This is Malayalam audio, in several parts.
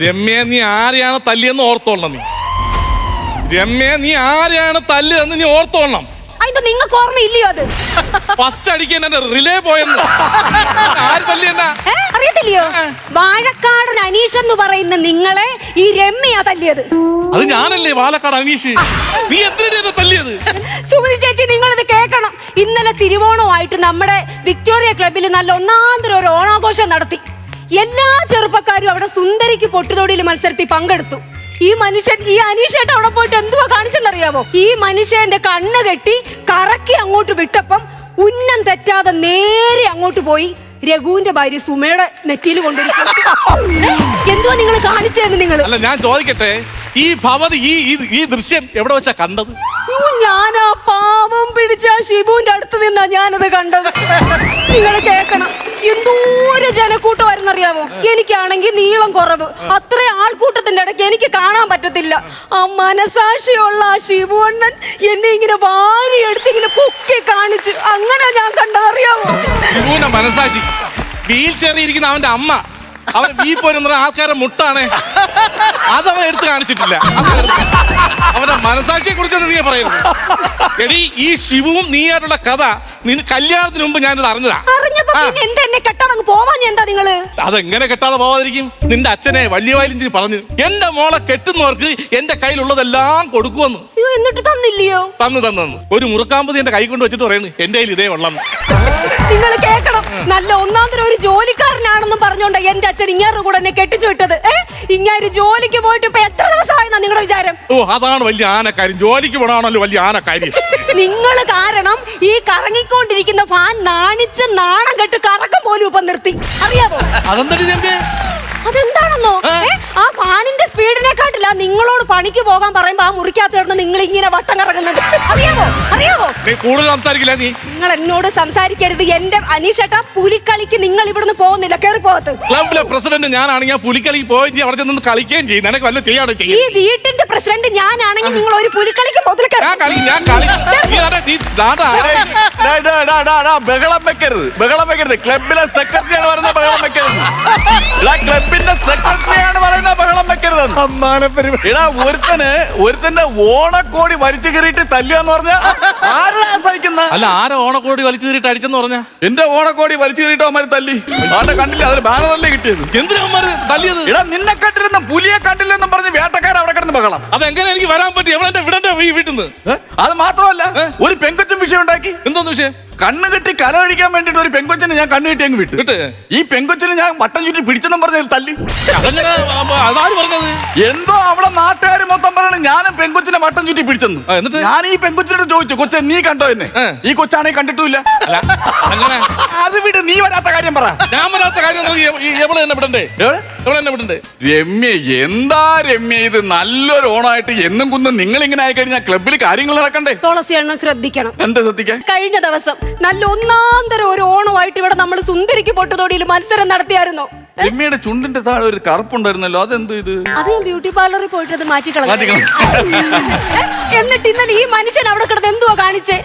രമ്യ നീ ആരെയാണ് തല്ലിയെന്ന് ഓർത്തോളണം നീ? രമ്യ നീ ആരെയാണ് തല്ലിയെന്ന് നീ ഓർത്തോളണം? അതിന്റെ നിങ്ങൾക്ക് ഓർമ്മയില്ലയോ അത്? ഫസ്റ്റ് അടിക്കാൻ എന്റെ റിലേ പോയെന്ന്. ആര് തല്ലിയെന്നാ? ഏ? അറിയത്തില്ലയോ? വാഴക്കാടൻ അനീഷ് എന്ന് പറയുന്ന നിങ്ങളെ ഈ രമ്യ തല്ലിയത്. അത് ഞാനല്ലേ പാലക്കാട് അനീഷ് നീ എന്തിനാ എന്നെ തല്ലിയത്? സുമതി ചേച്ചി നിങ്ങൾ ഇത് കേൾക്കണം. ഇന്നലെ തിരുവോണമായിട്ട് നമ്മുടെ വിക്ടോറിയ ക്ലബിൽ നല്ല ഒന്നാന്തരം ഒരു ഓണാഘോഷം നടത്തി. എല്ലാ ചെറുപ്പക്കാരും അവിടെ സുന്ദരിക്ക് പൊട്ടുതൊടിയിൽ മത്സരത്തിൽ പങ്കെടുത്തു. ഈ മനുഷ്യൻ ഈ അനീഷേട്ട അവിടെ പോയിട്ട് എന്തുവാ കാണിച്ചെന്നറിയാവോ? ഈ മനുഷ്യന്റെ കണ്ണ് കെട്ടി കറക്കി അങ്ങോട്ട് വിട്ടപ്പം ഉന്നം തെറ്റാതെ നേരെ അങ്ങോട്ട് പോയി രഘുവിന്റെ ഭാര്യ സുമയുടെ നെറ്റിയിൽ കൊണ്ടുവരും എന്തുവാ നിങ്ങൾ കാണിച്ചതെന്ന് നിങ്ങൾ? അല്ല ഞാൻ ചോദിക്കട്ടെ? ഈ ഭവതി ഈ ഈ- ദൃശ്യം എവിടെ വെച്ചാ കണ്ടത്? ഞാൻ ആ പാവം പിടിച്ച ഷിബുവിന്റെ അടുത്ത് നിന്നാ ഞാനത് കണ്ടത്. നിങ്ങൾ കേക്കണം എന്തോരം ജനക്കൂട്ടമായിരുന്നറിയാമോ എനിക്കാണെങ്കിൽ നീളം കുറവ്. അത്ര ആൾക്കൂട്ടത്തിന്റെ ഇടയ്ക്ക് എനിക്ക് കാണാൻ പറ്റത്തില്ല. ആ മനസാക്ഷിയുള്ള ആ ഷിബുവണ്ണൻ എന്നെ ഇങ്ങനെ വാരി എടുത്ത് ഇങ്ങനെ പൊക്കി കാണിച്ച്. അങ്ങനെ ഞാൻ കണ്ടതറിയാമോ മനസാക്ഷി. വീൽ ചെറിയിരിക്കുന്ന അവന്റെ അമ്മ. അവൻ വീ പോരുന്ന ആൾക്കാരെ മുട്ടാണ്. അത് അവൻ എടുത്ത് കാണിച്ചിട്ടില്ല. അവന്റെ മനസാക്ഷിയെ കുറിച്ച് നീ പറയുന്നു എടി ഈ ശിവുവും നീയായിട്ടുള്ള കഥ നിന് കല്യാണത്തിന് മുമ്പ് ഞാനിത് അറിഞ്ഞതാ. അതെങ്ങനെ കെട്ടാതെ പോവാതിരിക്കും? നിന്റെ അച്ഛനെ വലിയ വയലിഞ്ചി പറഞ്ഞു. എന്റെ മോളെ കെട്ടുന്നവർക്ക് എന്റെ കയ്യിലുള്ളതെല്ലാം കൊടുക്കുമെന്ന് എന്നിട്ട് തന്നില്ലയോ? തന്നു തന്നു തന്നു. ഒരു മുറുക്കാമ്പതി എന്റെ കൈ കൊണ്ട് വെച്ചിട്ട് പറയുന്നു എന്റെ കയ്യിൽ ഇതേ വെള്ളം നിങ്ങൾ കേൾക്കണം. നല്ല ഒന്നാം തരം ഒരു ജോലിക്കാരനാണെന്നും പറഞ്ഞോണ്ട് എന്റെ അച്ഛൻ ഇങ്ങാരുടെ കൂടെ എന്നെ കെട്ടിച്ചു വിട്ടത്. ഏ? ഇങ്ങാര് ജോലിക്ക് പോയിട്ട് ഇപ്പൊ എത്ര ദിവസമായെന്നാ നിങ്ങളുടെ വിചാരം? ഓ അതാണ് വലിയ ആനക്കാര്യം. ജോലിക്ക് പോണാണല്ലോ വലിയ ആനക്കാര്യം. നിങ്ങൾ കാരണം ഈ കറങ്ങിക്കൊണ്ടിരിക്കുന്ന ഫാൻ നാണിച്ച് നാണം കെട്ട് കറക്കം പോലും ഇപ്പൊ നിർത്തി. അറിയാമോ അതെന്താ അതെന്താണെന്നോ? ഏ? ആ ഫാനിന്റെ സ്പീഡിനെക്കാട്ടില്ല നിങ്ങളോട് പണിക്ക് പോകാൻ പറയുമ്പോ ആ മുറിക്കകത്ത് കിടന്ന് നിങ്ങൾ ഇങ്ങനെ വട്ടം കറങ്ങുന്നത്. അറിയാമോ അറിയാമോ നീ കൂടുതൽ സംസാരിക്കില്ല നീ. നിങ്ങൾ എന്നോട് സംസാരിക്കരുത്. എന്റെ അനീഷേട്ടാ പുലിക്കളിക്ക് നിങ്ങൾ ഇവിടുന്ന് പോകുന്നില്ല. കേറി പോകത്ത്. ക്ലബിലെ പ്രസിഡന്റ് ഞാനാണെങ്കിൽ പുലിക്കളിക്ക് പുലിക്കളി പോയി അവിടെ ചെന്ന് കളിക്കുകയും ചെയ്യും. നിനക്ക് വല്ല ചെയ്യാണ് ഈ ചെയ്യും വീട്ടിന്റെ പ്രസിഡന്റ് ഞാനാണെങ്കിൽ നിങ്ങൾ ഒരു പുലിക്കളിക്ക് മുതൽ ഞാൻ കളി ഞാൻ കളി നീ ദാണ്ടാ, നീ ദാണ്ടാ, ഏയ്, ഡാ, ഡാ, ഡാ, ഡാ, ഡാ, ബഹളം വെക്കരുത്. ബഹളം വെക്കരുത്. ക്ലബിലെ സെക്രട്ടറിയാണ് പറയുന്നത് ബഹളം വെക്കരുത്. ക്ലബിന്റെ സെക്രട്ടറിയാണ് പറയുന്ന ഇടാ ഒരുത്തന് ഒരുത്തന്റെ ഓണക്കോടി വലിച്ചു കയറിയിട്ട് തല്ലുകയെന്ന് പറഞ്ഞാ ആരാ സഹിക്കുന്ന? അല്ല ആരാ ഓണക്കോടി വലിച്ചു കയറിയിട്ട് അടിച്ചെന്ന് പറഞ്ഞ? എന്റെ ഓണക്കോടി വലിച്ചു കയറിയിട്ട് അവന്മാര് തല്ലി. ആരുടെ കണ്ടില്ല അതിൽ ബാനറല്ലേ കിട്ടിയത്? എന്തിനാ തല്ലിയത്? എടാ നിന്നെ കണ്ടിരുന്ന പുലിയെ കണ്ടില്ലെന്നും പറഞ്ഞ് വേട്ടക്കാരൻ അവിടെ കിടന്ന് ബഹളം. അതെങ്ങനെ എനിക്ക് വരാൻ പറ്റി? എവിടെ വിടണ്ട വീട്ടിൽ നിന്ന് അത് മാത്രമല്ല ഒരു പെങ്കൊച്ചും വിഷയം ഉണ്ടാക്കി. എന്തോന്ന് വിഷയം? കണ്ണ് കെട്ടി കല കഴിക്കാൻ വേണ്ടിട്ട് ഒരു പെങ്കൊച്ചിനെ ഞാൻ കണ്ണ് കെട്ടി അങ്ങ് വിട്ടു. വിട്ട്? ഈ പെങ്കൊച്ചിനെ ഞാൻ വട്ടം ചുറ്റി പിടിച്ചെന്നും പറഞ്ഞ തല്ലി. അതെങ്ങനെ ആ, അതാര് പറഞ്ഞത്? എന്തോ അവിടെ നാട്ടുകാർ മൊത്തം പറയണം ഞാനും പെങ്കൊച്ചിനെ വട്ടം ചുറ്റി പിടിച്ചെന്ന്. ആ, എന്നിട്ട്? ഞാൻ ഈ പെങ്കൊച്ചിനോട് ചോദിച്ചു കൊച്ചെ നീ കണ്ടോ എന്നെ? ഏ. ഈ കൊച്ചാണെങ്കിൽ കണ്ടിട്ടില്ല അല്ല അങ്ങനെ? അത് വിട് നീ വരാത്ത കാര്യം പറ. ഞാൻ വരാത്ത കാര്യം ഈ- ഈ എവളെ എന്നെ വിടണ്ടേ? എവിടെ? എവളെ എന്നെ വിടണ്ടേ? രമ്യ എന്താ രമ്യ ഇത്? നല്ലൊരു ഓണായിട്ട് എന്നും കുന്നും നിങ്ങൾ ഇങ്ങനെ ആയി കഴിഞ്ഞാൽ ക്ലബിൽ കാര്യങ്ങൾ നടക്കണ്ടേ? തുളസി എണ്ണം ശ്രദ്ധിക്കണം. എന്താ ശ്രദ്ധിക്കാൻ? കഴിഞ്ഞ ദിവസം നല്ല ഒന്നാന്തരം ഒരു ഓണമായിട്ട് ഇവിടെ നമ്മൾ സുന്ദരിക്ക് പൊട്ടുതൊടിയിൽ മത്സരം നടത്തിയായിരുന്നോ. രമ്യയുടെ ചുണ്ടിന്റെ താഴെ ഒരു കറുപ്പുണ്ടായിരുന്നല്ലോ അതെന്ത് ഇത്? അത് ഞാൻ ബ്യൂട്ടി പാർലറിൽ പോയിട്ട് അത് മാറ്റിക്കളഞ്ഞു. എന്നിട്ട് ഇന്നലെ ഈ മനുഷ്യൻ അവിടെ കിടന്ന് എന്തുവാ കാണിച്ചേ?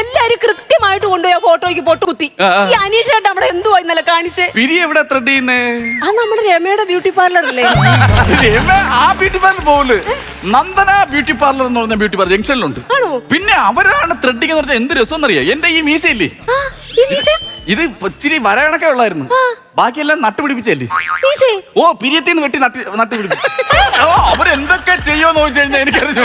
എല്ലാരും കൃത്യമായിട്ട് കൊണ്ടുപോയ ഫോട്ടോയ്ക്ക് പൊട്ട് കുത്തി. ഈ അനീഷായിട്ട് അവിടെ എന്തുവാ ഇന്നലെ കാണിച്ചേ? പിരി എവിടെ ത്രെഡ് ചെയ്യുന്നേ ആ നമ്മുടെ രമയുടെ ബ്യൂട്ടി പാർലറില്ലേ അല്ലേ ആ ബ്യൂട്ടി പാർലർ പോകില്ല നന്ദന ബ്യൂട്ടി പാർലർ എന്ന് പറഞ്ഞ ബ്യൂട്ടി പാർലർ ജംഗ്ഷനിലുണ്ട്. പിന്നെ അവരാണ് ത്രെഡിങ് എന്ന് പറഞ്ഞാൽ എന്ത് രസം എന്നറിയാം എന്റെ ഈ മീശയില്ലേ? ഇത് ഇച്ചിരി വരകണക്കെ ഉള്ളായിരുന്നു. ബാക്കിയെല്ലാം നട്ടുപിടിപ്പിച്ചല്ലേ? മീശേ ഓ പിരിയത്തിന്ന് വെട്ടി നട്ടി നട്ടുപിടിപ്പിച്ചു. ഓ അവരെന്തൊക്കെ ചെയ്യുമെന്ന് ചോദിച്ചു കഴിഞ്ഞാൽ എനിക്കറിഞ്ഞു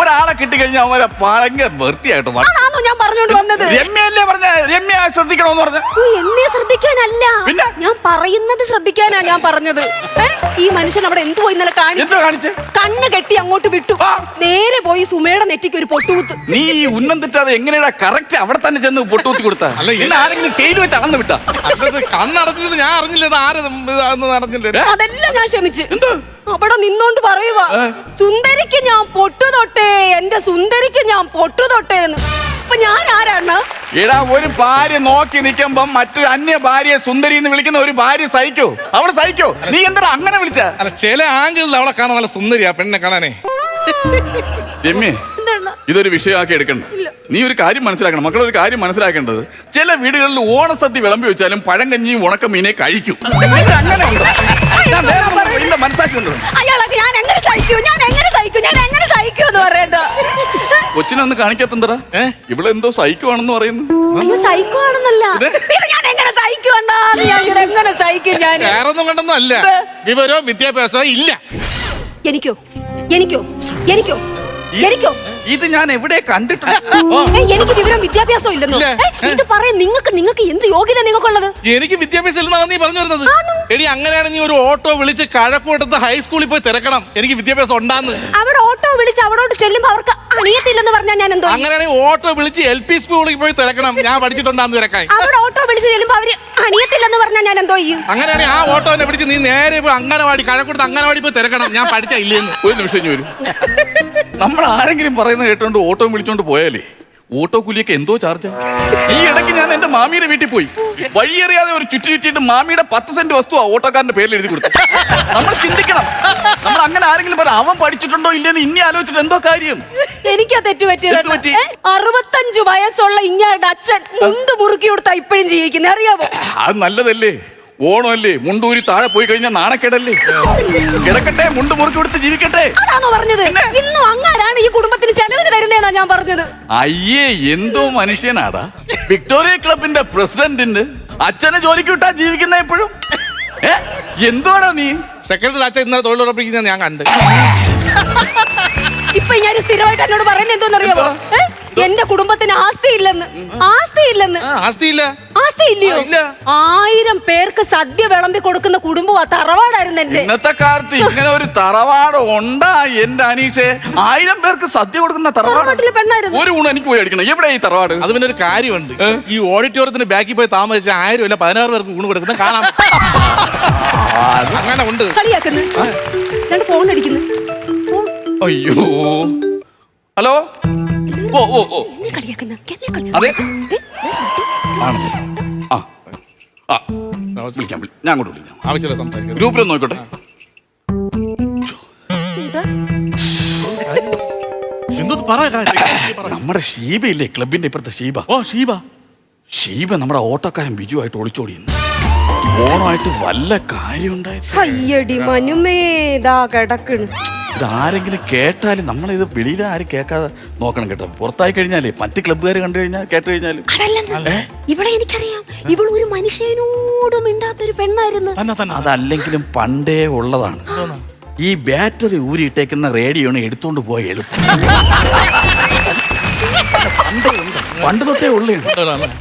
ഒരാളെ കിട്ടിക്കഴിഞ്ഞാൽ അവരെ ഭയങ്കര വൃത്തിയായിട്ട് അതാണോ ഞാൻ പറഞ്ഞോണ്ട് വന്നത്? രമ്യല്ലേ പറഞ്ഞ? രമ്യ ശ്രദ്ധിക്കണമെന്ന് പറഞ്ഞ. ഓ, എന്നെ ശ്രദ്ധിക്കാനല്ല. പിന്നെ? ഞാൻ പറയുന്നത് ശ്രദ്ധിക്കാനാ ഞാൻ പറഞ്ഞത്. ഏ? ഈ മനുഷ്യൻ അവിടെ എന്തുവാ ഇന്നലെ കാണിച്ചു? കാണിച്ചേ? കണ്ണ് കെട്ടി അങ്ങോട്ട് വിട്ടു. ആ. നേരെ പോയി സുമയുടെ നെറ്റിക്ക് ഒരു പൊട്ടുകുത്ത് നീ ഈ ഉന്നം തെറ്റാതെ എങ്ങനെയാ കറക്റ്റ് അവിടെ തന്നെ ചെന്ന് പൊട്ടുകുത്തി കൊടുത്ത? അല്ല, ഈ- പിന്നെ ആരെങ്കിലും കയ്യിൽ വെച്ച് അളന്ന് വിട്ടാ? അല്ലത് കണ്ണടച്ചിട്ട് ഞാൻ അറിഞ്ഞില്ല ഇത് ആരും ഇതാണെന്ന് അറിഞ്ഞില്ല. അതെല്ലാം ഞാൻ ക്ഷമിച്ച്. അവിടെ നിന്നോണ്ട് പറയുവാ സുന്ദരിക്ക് ഞാൻ പൊട്ടു തൊട്ടേ എന്റെ സുന്ദരിക്ക് ഞാൻ പൊട്ടു തൊട്ടേ എന്ന് അപ്പൊ ഞാൻ ആരാണ്? എടാ ഒരു ഭാര്യ നോക്കി നിൽക്കുമ്പം മറ്റൊരു അന്യ ഭാര്യയെ സുന്ദരി എന്ന് വിളിക്കുന്ന ഒരു ഭാര്യ സഹിക്കോ. അവൾ സഹിക്കോ. നീ എന്താ അങ്ങനെ വിളിച്ച? അല്ല ചില ആംഗിളിൽ അവളെ കാണാൻ നല്ല സുന്ദരിയാ പെണ്ണെ കാണാനേ. രമ്യ എന്താണ് ഇതൊരു വിഷയമാക്കി എടുക്കണ്ട നീ ഒരു കാര്യം മനസ്സിലാക്കണം. മക്കൾ ഒരു കാര്യം മനസ്സിലാക്കേണ്ടത് ചില വീടുകളിൽ ഓണസദ്യ വിളമ്പി വെച്ചാലും പഴങ്കഞ്ഞിയും ഉണക്കമീനെ കഴിക്കും മീനെ കഴിക്കും. കൊച്ചിനൊന്ന് ഞാൻ എങ്ങനെ സഹിക്കൂ? ഞാൻ എങ്ങനെ സഹിക്കൂ? ഞാൻ എങ്ങനെ സഹിക്കൂ എന്ന് പറയണ്ട. കൊച്ചിനെ ഒന്ന് കാണിക്കാത്തന്തറ എന്തോ സൈക്കോ സഹിക്കുവാണെന്ന് പറയുന്നു. വിവരോ വിദ്യാഭ്യാസോ ആണെന്നല്ല ഇത്? ഇത് ഞാൻ എങ്ങനെ ഞാൻ എങ്ങനെ ഞാൻ? വേറൊന്നും കൊണ്ടൊന്നും അല്ല. വിവരവും വിദ്യാഭ്യാസവും ഇല്ല. എനിക്കോ? എനിക്കോ? എനിക്കോ? എനിക്കോ? ഇത് ഞാൻ എവിടെ കണ്ടിട്ടുണ്ട്? എനിക്ക് വിവരം വിദ്യാഭ്യാസം ഇല്ലെന്നോ? ഇല്ല. ഏ, ഇത് പറയാൻ നിങ്ങൾക്ക് നിങ്ങൾക്ക് എന്ത് യോഗ്യത നിങ്ങൾക്കുള്ളത്? എനിക്ക് വിദ്യാഭ്യാസം ഇല്ലെന്നാണ് നീ പറഞ്ഞു വരുന്നത്. എടി അങ്ങനെയാണ് നീ ഒരു ഓട്ടോ വിളിച്ച് കഴക്കൂട്ടത്ത് ഹൈസ്കൂളിൽ പോയി തിരക്കണം. എനിക്ക് വിദ്യാഭ്യാസം ഉണ്ടാന്ന്. അവിടെ ഓട്ടോ വിളിച്ച് അവിടോട്ട് ചെല്ലുമ്പോ അവർക്ക് അണിയത്തില്ലെന്ന് പറഞ്ഞാൽ ഞാൻ എന്തോ അങ്ങനെയാണെങ്കിൽ ഓട്ടോ വിളിച്ച് എൽ പി സ്കൂളിൽ പോയി തിരക്കണം. ഞാൻ പഠിച്ചിട്ടുണ്ടാന്ന് തിരക്കാൻ അവിടെ ഓട്ടോ വിളിച്ച് ചെല്ലുമ്പോ അവർ അണിയത്തില്ലെന്ന് പറഞ്ഞാൽ ഞാൻ എന്തോ ചെയ്യും? അങ്ങനെയാണെങ്കിൽ ആ ഓട്ടോനെ പിടിച്ച് നീ നേരെ പോയി അങ്കനവാടി കഴക്കൂട്ടത്ത് അങ്കനവാടി പോയി തിരക്കണം. ഞാൻ പഠിച്ച ഇല്ലെന്ന്. ഒരു നിമിഷം ഇഞ്ഞ് വരൂ. നമ്മൾ ആരെങ്കിലും പറയുന്നത് കേട്ടോണ്ട് ഓട്ടോ വിളിച്ചോണ്ട് പോയാലേ? ഓട്ടോ കുലിയൊക്കെ എന്തോ ചാർജ്? ഈ ഇടയ്ക്ക് ഞാൻ എന്റെ മാമിയുടെ വീട്ടിൽ പോയി. വഴിയറിയാതെ ഒരു ചുറ്റി ചുറ്റിയിട്ട് മാമിയുടെ പത്ത് സെന്റ് വസ്തു ആ ഓട്ടോക്കാരന്റെ പേരിൽ എഴുതി കൊടുത്തു നമ്മൾ ചിന്തിക്കണം. നമ്മൾ അങ്ങനെ ആരെങ്കിലും പറ അവൻ പഠിച്ചിട്ടുണ്ടോ ഇല്ലെന്ന് ഇനി ആലോചിച്ചിട്ട് എന്തോ കാര്യം? എനിക്കാ തെറ്റ്? പറ്റിയത് അറുപത്തഞ്ചു വയസ്സുള്ള ഇങ്ങാരുടെ അച്ഛൻ മുറുക്കി കൊടുത്താ ഇപ്പോഴും ജീവിക്കുന്നത് അറിയാമോ അത് നല്ലതല്ലേ? ഓണമല്ലേ? മുണ്ടൂരി താഴെ പോയി കഴിഞ്ഞാൽ നാണക്കേടല്ലേ? കിടക്കട്ടെ മുണ്ട് മുറുക്കി കൊടുത്ത് ജീവിക്കട്ടെ. അതാണോ പറഞ്ഞത്? ഇന്നും അങ്ങാരാണ് ഈ കുടുംബത്തിന് ചെലവിന് ഞാൻ പറഞ്ഞത്? അയ്യേ എന്തോ മനുഷ്യനാടാ. വിക്ടോറിയ ക്ലബിന്റെ പ്രസിഡന്റിന് അച്ഛനെ ജോലിക്ക് വിട്ടാ ജീവിക്കുന്ന എപ്പോഴും? എന്തുവാണോ എന്തോടാ നീ? സെക്രട്ടറി അച്ഛൻ ഇന്നലെ തൊഴിലുറപ്പിക്കുന്നത് ഞാൻ കണ്ട്. ഇപ്പൊ ഞാൻ സ്ഥിരമായിട്ട് എന്നോട് പറയുന്നത് എന്തോന്നറിയാമോ? എന്റെ കുടുംബത്തിന് ആസ്തി ഇല്ലെന്ന് ആസ്തി ഇല്ലെന്ന് ആസ്തിയില്ല. ആസ്തി ഇല്ലയോ ഇല്ല. ആയിരം പേർക്ക് സദ്യ വിളമ്പി കൊടുക്കുന്ന കുടുംബം ആ തറവാടായിരുന്നു എന്റെ. ഇന്നത്തെ കാലത്ത് ഇങ്ങനെ ഒരു തറവാട് ഉണ്ടാ എന്റെ അനീഷെ. ആയിരം പേർക്ക് സദ്യ കൊടുക്കുന്ന തറവാട്. തറവാട്ടിലെ പെണ്ണായിരുന്നു. ഒരു ഊണ് എനിക്ക് പോയി അടിക്കണം. എവിടെ ഈ തറവാട്? അത് പിന്നെ ഒരു കാര്യമുണ്ട്. ഈ ഓഡിറ്റോറിയത്തിന് ബാക്കിൽ പോയി താമസിച്ച ആയിരം ഇല്ല പതിനാറ് പേർക്ക് ഊണ് കൊടുക്കുന്ന കാണാം അങ്ങനെ ഉണ്ട്. കളിയാക്കുന്നു. ഫോൺ അടിക്കുന്നു. അയ്യോ. ഹലോ? ഓ ഓ ഓ. എന്നെ കളിയാക്കുന്നു? എന്നെ കളിയാക്കുന്നു. അതെ? ഏ? ആണല്ലേ ആ. ആ. വിളിക്കാം വിളി- ഞാൻ അങ്ങോട്ട് വിളിക്കാം. ആവശ്യമില്ല സംസാരിക്കുന്നത് ഗ്രൂപ്പിൽ നോക്കട്ടെ. ഇതാ. എന്തോ പറ നമ്മുടെ ഷീബയില്ലേ ക്ലബിന്റെ ഇപ്പുറത്തെ ഷീബ? ഓ ഷീബ. ഷീബ നമ്മുടെ ഓട്ടോക്കാരൻ ബിജുവായിട്ട് ഒളിച്ചോടി ഓണമായിട്ട് വല്ല കാര്യം ഉണ്ടായി അയ്യടി മനുമേതാ കിടക്കണ്. ഇതാരെങ്കിലും കേട്ടാലും നമ്മളിത് വെളിയിൽ ആരും കേൾക്കാതെ നോക്കണം കേട്ടോ. പുറത്തായി കഴിഞ്ഞാലേ മറ്റ് ക്ലബ്ബുകാർ കണ്ടു കഴിഞ്ഞാൽ കേട്ട് കഴിഞ്ഞാൽ അതല്ലെന്ന്? ഇവിടെ എനിക്കറിയാം. ഇവൾ ഒരു മനുഷ്യനോട് മിണ്ടാത്തൊരു പെണ്ണായിരുന്നു. അതല്ലെങ്കിലും പണ്ടേ ഉള്ളതാണ്. ഈ ബാറ്ററി ഊരിയിട്ടേക്കുന്ന റേഡിയോണ് എടുത്തോണ്ട് പോയ എളുപ്പം. പണ്ടേ തൊട്ടേ ഉള്ളേ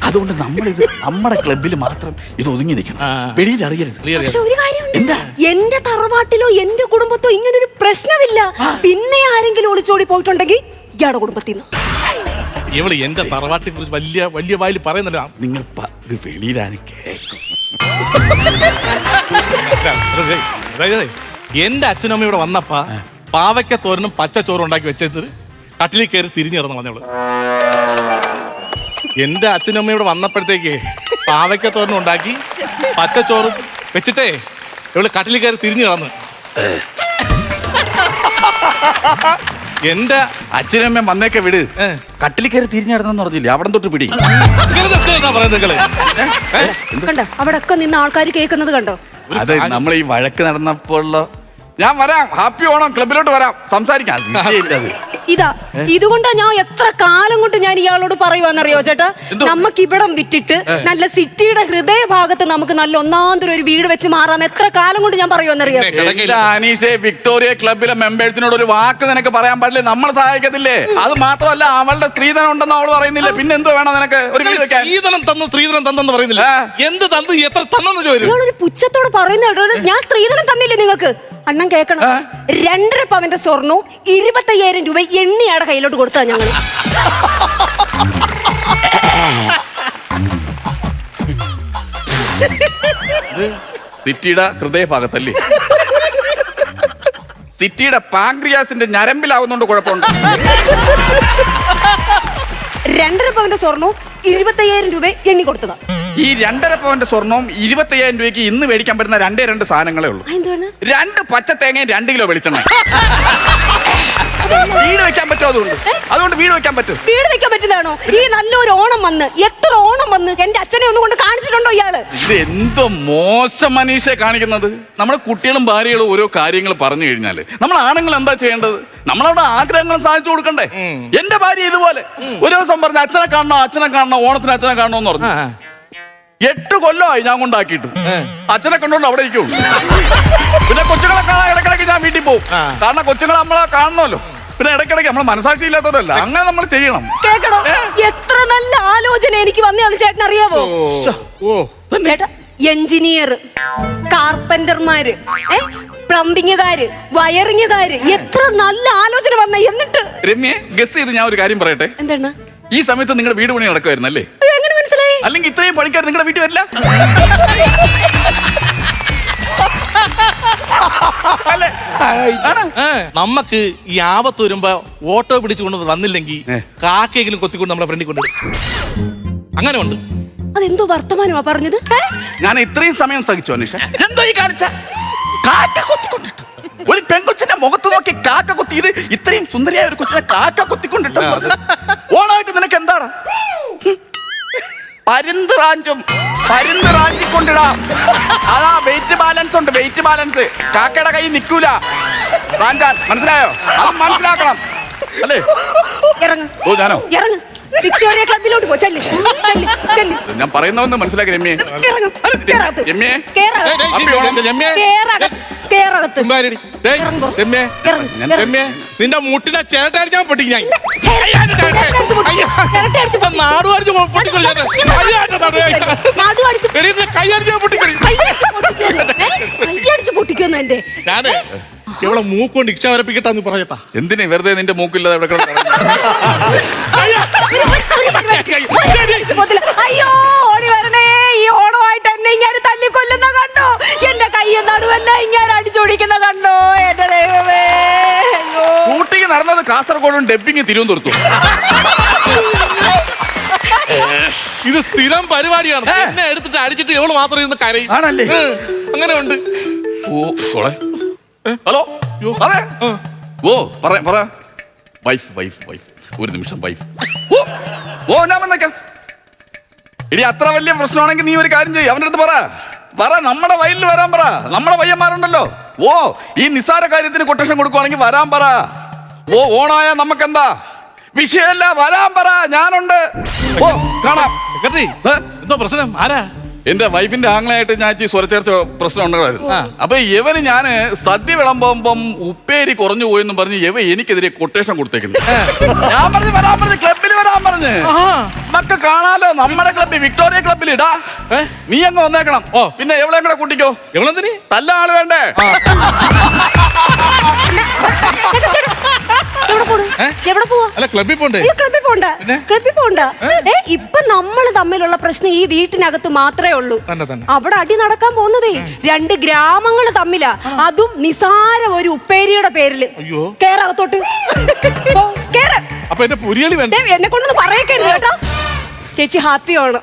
അതുകൊണ്ട് നമ്മളിത് നമ്മുടെ ക്ലബിൽ മാത്രം ഇത് ഒതുങ്ങി നിൽക്കണം. വെളിയിൽ അറിയരുത്. പക്ഷെ ഒരു കാര്യമുണ്ട്. എന്താ? എന്റെ തറവാട്ടിലോ എന്റെ കുടുംബത്തോ ഇങ്ങനെ ഒരു പ്രശ്നമില്ല പിന്നെ ആരെങ്കിലും ഒളിച്ചോടി പോയിട്ടുണ്ടെങ്കിൽ ഇയാളുടെ കുടുംബത്തിൽ നിന്ന്. ഇവൾ എന്റെ തറവാട്ടിനെ കുറിച്ച് വലിയ വലിയ വായിൽ പറയുന്നില്ല. നിങ്ങൾ പ- ഇത് വെളിയിലാണ് കേൾക്കും അതായത് എന്റെ അച്ഛനും അമ്മയും ഇവിടെ വന്നപ്പ പാവയ്ക്ക തോരനും പച്ച ചോറും ഉണ്ടാക്കി വെച്ചത് കട്ടിലിൽ കയറി തിരിഞ്ഞിറന്നു വന്നവൾ. എന്റെ അച്ഛനും അമ്മയും ഇവിടെ വന്നപ്പോഴത്തേക്ക് പാവയ്ക്ക തോരനും ഉണ്ടാക്കി പച്ച ചോറും വെച്ചിട്ടേ ഇവൾ കട്ടിലിൽ കയറി തിരിഞ്ഞു കിടന്ന് എന്റെ അച്ഛനും അമ്മയും വന്നേക്കെ വിട്. കട്ടിൽ കയറി തിരിഞ്ഞടന്നെന്ന് പറഞ്ഞില്ലേ? അവിടെ തൊട്ട് പിടി. കണ്ടോ? അവിടെ ഒക്കെ നിന്ന് ആൾക്കാർ കേൾക്കുന്നത് കണ്ടോ? അതെ നമ്മൾ ഈ വഴക്ക് നടന്നപ്പോഴുള്ള ഞാൻ വരാം. ഹാപ്പി ഓണം. ക്ലബിലോട്ട് വരാം. സംസാരിക്കാം. വിഷയമില്ല അത്. ഇതാ ഇതുകൊണ്ടാ ഞാൻ എത്ര കാലം കൊണ്ട് ഞാൻ ഇയാളോട് പറയുവാന്നറിയോ ചേട്ടാ? നമുക്ക് ഇവിടം വിറ്റിട്ട് നല്ല സിറ്റിയുടെ ഹൃദയഭാഗത്ത് നമുക്ക് നല്ല ഒന്നാന്തരം ഒരു വീട് വെച്ച് മാറാൻ എത്ര കാലം കൊണ്ട് ഞാൻ പറയുവാന്നറിയോ? അനീഷെ വിക്ടോറിയ ക്ലബിലെ മെമ്പേഴ്സിനോട് ഒരു വാക്ക് നിനക്ക് പറയാൻ പാടില്ലേ? നമ്മൾ സഹായിക്കത്തില്ലേ? അത് മാത്രമല്ല അവളുടെ സ്ത്രീധനം ഉണ്ടെന്ന് അവൾ പറയുന്നില്ല? പിന്നെ എന്തോ വേണം നിനക്ക്? ഒരു വീട് വെക്കാൻ? സ്ത്രീധനം തന്നു സ്ത്രീധനം തന്നെന്ന് പറയുന്നില്ല. എന്ത് തന്നു എത്ര തന്നെന്ന് ചോദിച്ചു ഇയാളൊരു പുച്ഛത്തോട് പറയുന്ന ഞാൻ സ്ത്രീധനം തന്നില്ലേ നിങ്ങൾക്ക്? അണ്ണൻ കേൾക്കണം. രണ്ടര പവന്റെ സ്വർണവും ഇരുപത്തയ്യായിരം രൂപ എണ്ണിയാടെ കയ്യിലോട്ട് കൊടുത്താ ഞങ്ങൾ സിറ്റിയുടെ ഹൃദയഭാഗത്തല്ലേ? സിറ്റിയുടെ പാങ്ക്രിയാസിന്റെ ഞരമ്പിലാവുന്നോണ്ട് കുഴപ്പമുണ്ട്. രണ്ടര പവന്റെ സ്വർണവും ഇരുപത്തയ്യായിരം രൂപ എണ്ണി കൊടുത്തതാ. ഈ രണ്ടര പവന്റെ സ്വർണവും ഇരുപത്തയ്യായിരം രൂപയ്ക്ക് ഇന്ന് മേടിക്കാൻ പറ്റുന്ന രണ്ടേ രണ്ട് സാധനങ്ങളേ ഉള്ളൂ. രണ്ട് പച്ച തേങ്ങയും രണ്ട് കിലോ വെളിച്ചെണ്ണ. വീട് വെക്കാൻ പറ്റുമോ അതുകൊണ്ട്? അതുകൊണ്ട് വീട് വെക്കാൻ പറ്റും. വീട് വെക്കാൻ പറ്റുന്നതാണോ? ഈ നല്ലൊരു ഓണം വന്ന് എത്ര ഓണം വന്ന് എന്റെ അച്ഛനെ ഒന്നും കൊണ്ട് കാണിച്ചിട്ടുണ്ടോ ഇയാൾ? ഇത് എന്തോ മോശം മനീഷെ കാണിക്കുന്നത്? നമ്മുടെ കുട്ടികളും ഭാര്യകളും ഓരോ കാര്യങ്ങൾ പറഞ്ഞു കഴിഞ്ഞാൽ നമ്മൾ ആണുങ്ങൾ എന്താ ചെയ്യേണ്ടത്? നമ്മളവിടെ ആഗ്രഹങ്ങൾ സാധിച്ചു കൊടുക്കണ്ടേ? എന്റെ ഭാര്യ ഇതുപോലെ. ഒരു ദിവസം പറഞ്ഞ അച്ഛനെ കാണണോ അച്ഛനെ കാണണോ ഓണത്തിന് അച്ഛനെ കാണണോ എന്ന് പറഞ്ഞു എട്ട് കൊല്ലമായി ഞാൻ കൊണ്ടാക്കിയിട്ട്. അച്ഛനെ കണ്ടോണ്ട് അവിടെ ഇരിക്കും. പിന്നെ കൊച്ചുങ്ങളെ കാണാൻ ഇടയ്ക്കിടയ്ക്ക് ഞാൻ വീട്ടിൽ പോകും. കാരണം കൊച്ചുങ്ങളെ നമ്മളെ കാണണമല്ലോ. പിന്നെ ഇടയ്ക്കിടയ്ക്ക് നമ്മളെ മനസാക്ഷി ഇല്ലാത്തവരല്ല അങ്ങനെ നമ്മൾ ചെയ്യണം. കേക്കണോ എത്ര നല്ല ആലോചന എനിക്ക് വന്നു ചേട്ടൻ അറിയാവോ? ഓ. ചേട്ടാ എഞ്ചിനീയർ കാർപ്പന്റർമാര് പ്ലംബിങ്ങുകാര് വയറിങ്ങുകാര് എത്ര നല്ല ആലോചന വന്ന എന്നിട്ട്. രമ്യെ ഗസ് ചെയ്ത് ഞാൻ ഒരു കാര്യം പറയട്ടെ? എന്താണ്? ഈ സമയത്ത് നിങ്ങളുടെ വീട് പണി നടക്കുമായിരുന്നല്ലേ അല്ലെങ്കിൽ ഇത്രയും പണിക്കാർ നിങ്ങളുടെ വീട്ടിൽ വരില്ല? അല്ലേ? നമ്മക്ക് ഈ ആപത്ത് വരുമ്പോ ഓട്ടോ പിടിച്ചുകൊണ്ട് വന്നില്ലെങ്കിൽ കാക്കെങ്കിലും കാക്കയെങ്കിലും കൊത്തിക്കൊണ്ട് നമ്മളെ ഫ്രണ്ടി കൊണ്ടു അങ്ങനെ ഉണ്ട് അതെന്തോ വർത്തമാനമാ പറഞ്ഞത്? ഞാൻ ഇത്രയും സമയം സഹിച്ചു അനീഷ. എന്തോ ഈ കാണിച്ച കാക്ക കൊത്തിക്കൊണ്ടിട്ട്. ഒരു പെൺകൊച്ചിന്റെ മുഖത്ത് നോക്കി കാക്ക കൊത്തിയത് ഇത്രയും സുന്ദരിയായ ഒരു കൊച്ചിനെ കാക്ക കൊത്തിക്കൊണ്ടിട്ടു പരുന്ത് റാഞ്ചും പരുന്ത് റാഞ്ചിക്കൊണ്ടിടാം. അതാ വെയിറ്റ് ബാലൻസ് ഉണ്ട് വെയിറ്റ് ബാലൻസ് കാക്കയുടെ കൈ നിൽക്കൂല റാഞ്ചാൻ മനസ്സിലായോ? അത് മനസ്സിലാക്കണം. അല്ലേ? ഓ ഞാനോ? വിക്ടോറിയ ക്ലബിലോട്ട് പോ. ചെല്ല്. ചെല്ല് ഞാൻ പറയുന്നതെന്ന് മനസ്സിലാക്കി രമ്യേ രമ്യേ ഇറങ്ങ്. രമ്യേ, ഇറങ്ങ്, ഇറങ്ങ്. രമ്യേ, നിന്റെ മുട്ടിനെ ചിരട്ടടിച്ചാൽ പൊട്ടിക്കും ഞാൻ. അയ്യോ. ഞാൻ. അയ്യോ, എന്റെ നടു. എടീ, കൈ അടിച്ചാൽ എന്റെ ഞാനേ ഇവളെ മൂക്കൊണ്ട് ഇക്ഷ വരപ്പിക്കട്ടാന്ന് പറയട്ടാ എന്തിനാ വെറുതെ നിന്റെ മൂക്കില്ലാതെ ഇവിടെ കിടന്ന് കറങ്ങുന്നത്? അയ്യോ കാസർഗോഡും ഡബിങ് തിരുവനന്തപുരത്തും. ഇത് സ്ഥിരം പരിപാടിയാണ്. എന്നെ എടുത്തിട്ട് അടിച്ചിട്ട് ഇവൾ മാത്രം ഇന്ന് കരയും. ആണല്ലേ? അങ്ങനെ ഉണ്ട് ഓ കോളെ. ഹലോ? അതെ? ഓ പറ പറ. Wife wife wife. ഒരു നിമിഷം വൈഫ്. ഓ ഓ ഞാൻ വന്നേക്കാം. ഇനി അത്ര വലിയ പ്രശ്നമാണെങ്കിൽ നീ ഒരു കാര്യം ചെയ്യ്. അവന്റെ അടുത്ത് പറ. പറ നമ്മുടെ വയലിൽ വരാൻ പറ. നമ്മുടെ പയ്യന്മാരുണ്ടല്ലോ. ഓ ഈ നിസ്സാര കാര്യത്തിന് കൊട്ടേഷൻ കൊടുക്കുവാണെങ്കിൽ വരാൻ പറ. ഓ ഓണായ നമുക്കെന്താ? വിഷയമല്ല വരാൻ പറ ഞാനുണ്ട്. ഓ കാണാം. സെക്രട്ടറി ഏ? എന്തോ പ്രശ്നം? ആരാ? എന്റെ വൈഫിന്റെ ആംഗ്ലായിട്ട് ഞാൻ ഈ സ്വരച്ചേർച്ച പ്രശ്നം ഉണ്ടായിരുന്നു. അപ്പൊ ഇവന് ഞാൻ സദ്യ വിളമ്പുമ്പം ഉപ്പേരി കുറഞ്ഞു പോയെന്നും പറഞ്ഞ് ഇവ എനിക്കെതിരെ കൊട്ടേഷൻ കൊടുത്തേക്കുന്നു. ഞാൻ പറഞ്ഞു വരാൻ പറഞ്ഞു ക്ലബിൽ വരാൻ പറഞ്ഞു. ആഹാ. നമുക്ക് കാണാലോ നമ്മുടെ ക്ലബിൽ വിക്ടോറിയ ക്ലബിൽ ഇടാ ഏ? നീ അങ്ങ് വന്നേക്കണം. ഓ. പിന്നെ എവിടെയും കൂടെ കൂട്ടിക്കോ? എവളെന്തിന്? തല്ല ആൾ വേണ്ടേ. എവിടെ? പോവാ? അല്ല ക്ലബ്ബിൽ പോണ്ടേ? ക്ലബ്ബിൽ പോണ്ട. ഏ? ഇപ്പൊ നമ്മൾ തമ്മിലുള്ള പ്രശ്നം ഈ വീട്ടിനകത്ത് മാത്രമേ ഉള്ളൂ. അവിടെ അടി നടക്കാൻ പോകുന്നതേ. രണ്ട് ഗ്രാമങ്ങൾ തമ്മിലാ. അതും നിസാര ഒരു ഉപ്പേരിയുടെ പേരിൽ. കേറകത്തോട്ട് ദേ, എന്നെ കൊണ്ടൊന്ന് പറയക്കരുത് കേട്ടോ. ചേച്ചി ഹാപ്പി ആണ്